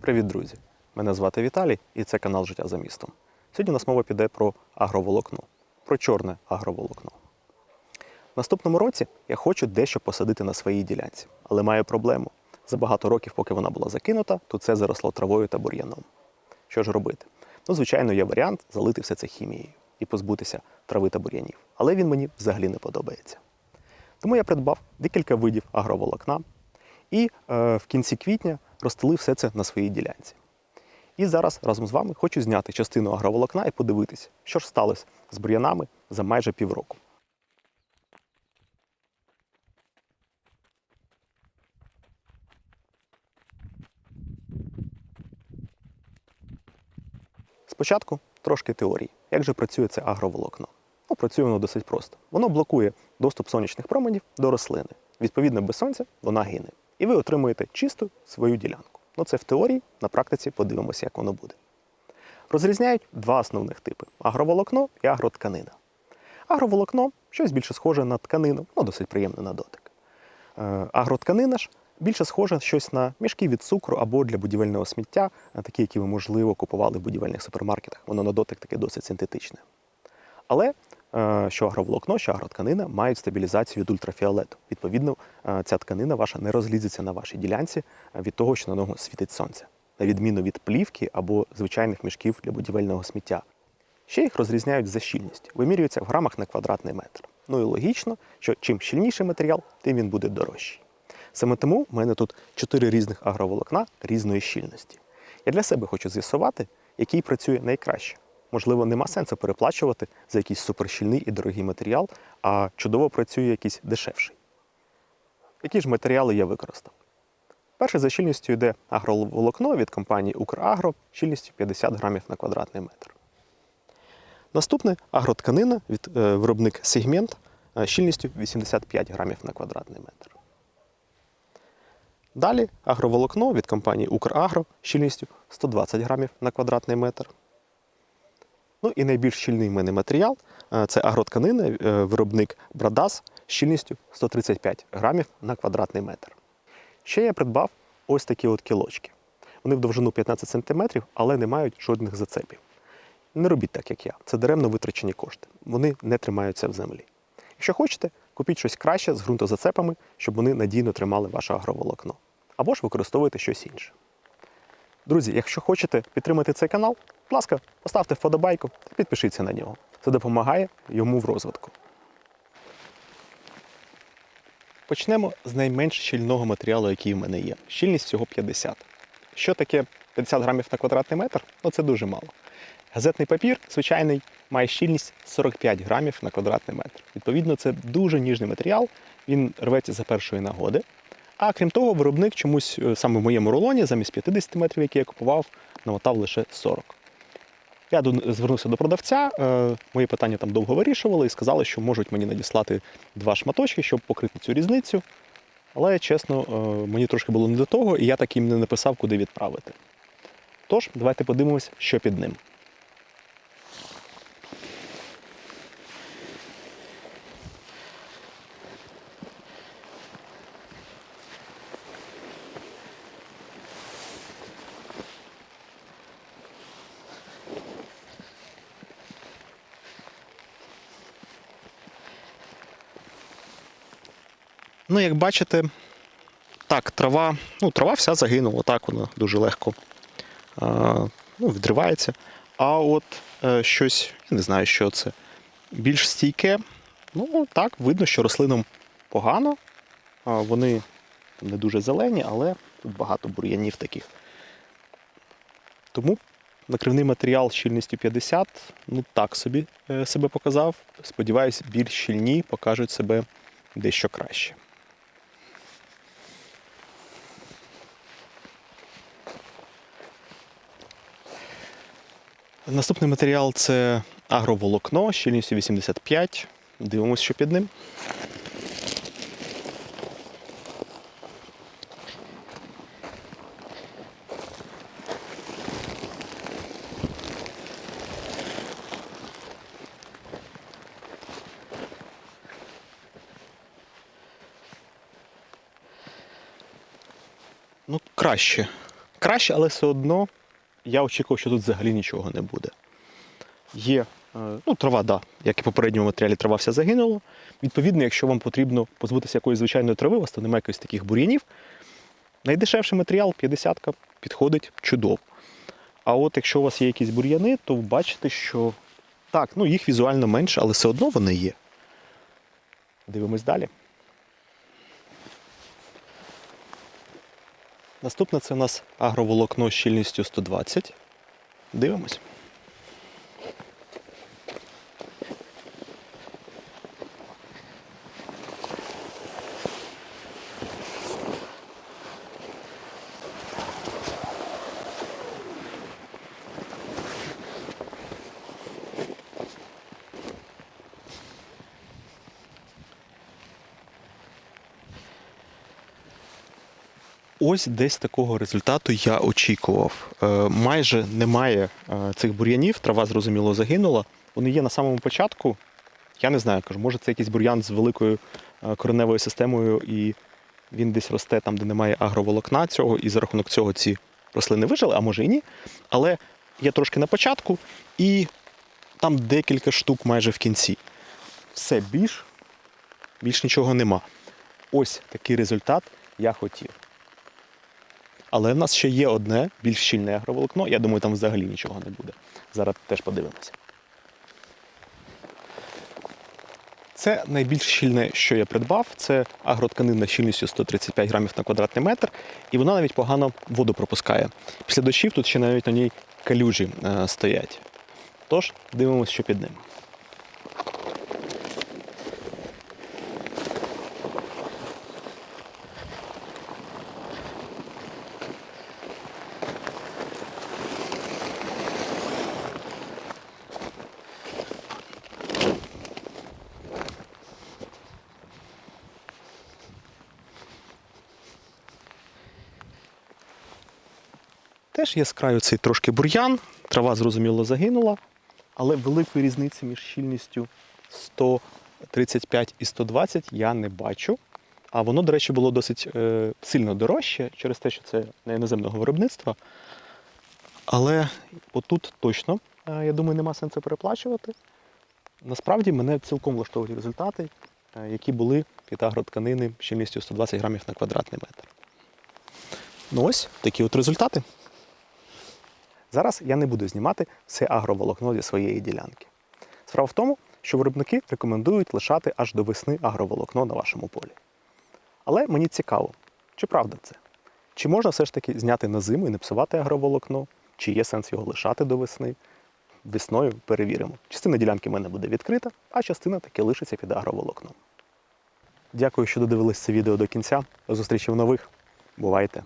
Привіт, друзі! Мене звати Віталій і це канал Життя за містом. Сьогодні у нас мова піде про агроволокно, про чорне агроволокно. В наступному році я хочу дещо посадити на своїй ділянці, але маю проблему. За багато років, поки вона була закинута, тут це заросло травою та бур'яном. Що ж робити? Ну, звичайно, є варіант залити все це хімією і позбутися трави та бур'янів, але він мені взагалі не подобається. Тому я придбав декілька видів агроволокна і е, в кінці квітня розстелив все це на своїй ділянці. І зараз разом з вами хочу зняти частину агроволокна і подивитися, що ж сталося з бур'янами за майже півроку. Спочатку трошки теорії. Як же працює це агроволокно? Ну, працює воно досить просто. Воно блокує доступ сонячних променів до рослини. Відповідно, без сонця вона гине. І ви отримуєте чисту свою ділянку. Ну, це в теорії, на практиці подивимося, як воно буде. Розрізняють два основних типи: агроволокно і агротканина. Агроволокно щось більше схоже на тканину, ну досить приємне на дотик. Е, Агротканина ж більше схоже щось на мішки від цукру або для будівельного сміття, е, такі, які ви, можливо, купували в будівельних супермаркетах. Воно на дотик таке досить синтетичне. Але що агроволокно, що агротканина мають стабілізацію від ультрафіолету. Відповідно, е, ця тканина ваша не розлізеться на вашій ділянці е, від того, що на нього світить сонце, на відміну від плівки або звичайних мішків для будівельного сміття. Ще їх розрізняють за щільністю, вимірюються в грамах на квадратний метр. Ну і логічно, що чим щільніший матеріал, тим він буде дорожчий. Саме тому в мене тут чотири різних агроволокна різної щільності. Я для себе хочу з'ясувати, який працює найкраще. Можливо, нема сенсу переплачувати за якийсь суперщільний і дорогий матеріал, а чудово працює якийсь дешевший. Які ж матеріали я використав? Перше за щільністю йде агроволокно від компанії Украгро щільністю 50 грамів на квадратний метр. Наступне агротканина від е, виробник Сегмент е, щільністю 85 грамів на квадратний метр. Далі агроволокно від компанії Украгро щільністю 120 грамів на квадратний метр. Ну і найбільш щільний в мене матеріал е, це агротканина, е, виробник Брадас щільністю 135 грамів на квадратний метр. Ще я придбав ось такі от кілочки. Вони в довжину 15 см, але не мають жодних зацепів. Не робіть так, як я. Це даремно витрачені кошти. Вони не тримаються в землі. Якщо хочете, купіть щось краще з ґрунтозацепами, щоб вони надійно тримали ваше агроволокно. Або ж використовуйте щось інше. Друзі, якщо хочете підтримати цей канал, будь ласка, поставте вподобайку та підпишіться на нього. Це допомагає йому в розвитку. Почнемо з найменш щільного матеріалу, який в мене є. Щільність всього 50. Що таке 50 грамів на квадратний метр? Ну це дуже мало. Газетний папір, звичайний, має щільність 45 грамів на квадратний метр. Відповідно, це дуже ніжний матеріал, він рветься за першої нагоди. А крім того, виробник чомусь е, саме в моєму рулоні, замість 50 метрів, які я купував, намотав лише 40. Я звернувся до продавця, е, мої питання там довго вирішували і сказали, що можуть мені надіслати два шматочки, щоб покрити цю різницю. Але чесно, е, мені трошки було не до того, і я так їм не написав, куди відправити. Тож, давайте подивимося, що під ним. Ну, як бачите, так, трава, ну, трава вся загинула, так вона дуже легко а, ну, відривається. А от е, щось, я не знаю, що це, більш стійке, ну так, видно, що рослинам погано. А, вони не дуже зелені, але тут багато бур'янів таких. Тому накривний матеріал щільністю 50, ну так собі е, себе показав. Сподіваюсь, більш щільні покажуть себе дещо краще. Наступний матеріал це агроволокно щільністю 85. Дивимося, що під ним. Ну, краще. краще, але все одно я очікував, що тут взагалі нічого не буде. Є е, ну, трава, да, як і в попередньому матеріалі, трава вся загинула. Відповідно, якщо вам потрібно позбутися якоїсь звичайної трави, у вас то немає якихось таких бур'янів. Найдешевший матеріал 50-ка підходить чудово. А от якщо у вас є якісь бур'яни, то бачите, що так, ну їх візуально менше, але все одно вони є. Дивимось далі. Наступне це у нас агроволокно з щільністю 120. Дивимось. Ось десь такого результату я очікував. Е, майже немає е, цих бур'янів, трава зрозуміло загинула. Вони є на самому початку. Я не знаю, кажу, може це якийсь бур'ян з великою е, кореневою системою, і він десь росте там, де немає агроволокна цього, і за рахунок цього ці рослини вижили, а може і ні. Але є трошки на початку, і там декілька штук майже в кінці. Все більш, більш нічого нема. Ось такий результат я хотів. Але в нас ще є одне більш щільне агроволокно. Я думаю, там взагалі нічого не буде. Зараз теж подивимося. Це найбільш щільне, що я придбав. Це агротканина щільністю 135 грамів на квадратний метр, і вона навіть погано воду пропускає. Після дощів тут ще навіть на ній калюжі е, стоять. Тож дивимося, що під ним. Теж є з краю цей трошки бур'ян, трава зрозуміло загинула, але великої різниці між щільністю 135 і 120 я не бачу. А воно, до речі, було досить е, сильно дорожче через те, що це не іноземного виробництва. Але отут точно, е, я думаю, нема сенсу переплачувати. Насправді мене цілком влаштовують результати, е, які були від агротканини щільністю 120 грамів на квадратний метр. Ну ось такі от результати. Зараз я не буду знімати все агроволокно зі своєї ділянки. Справа в тому, що виробники рекомендують лишати аж до весни агроволокно на вашому полі. Але мені цікаво, чи правда це? Чи можна все ж таки зняти на зиму і не псувати агроволокно? Чи є сенс його лишати до весни? Весною перевіримо. Частина ділянки в мене буде відкрита, а частина таки лишиться під агроволокном. Дякую, що додивились це відео до кінця. До зустрічі в нових. Бувайте!